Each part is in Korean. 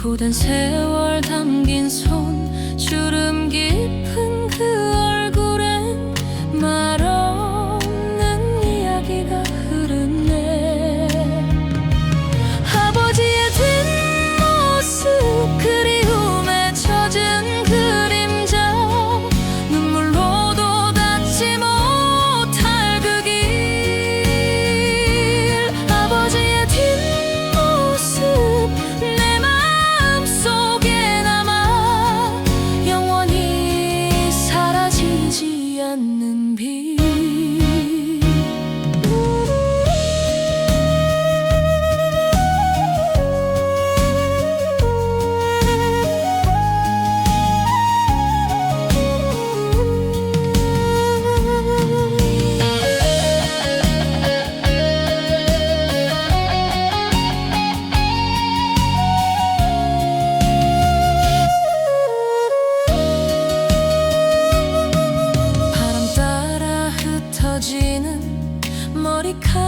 고단 세월 담긴 손 주름 깊은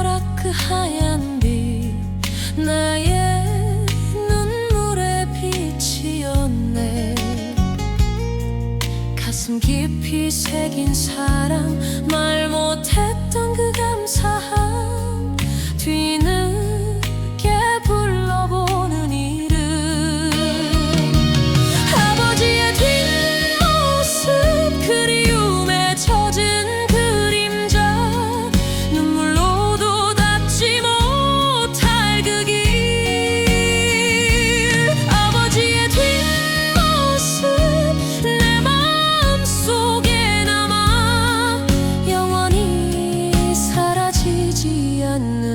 그 하얀 빛 나의 눈물의 빛이었네. 가슴 깊이 새긴 사랑 말 Sen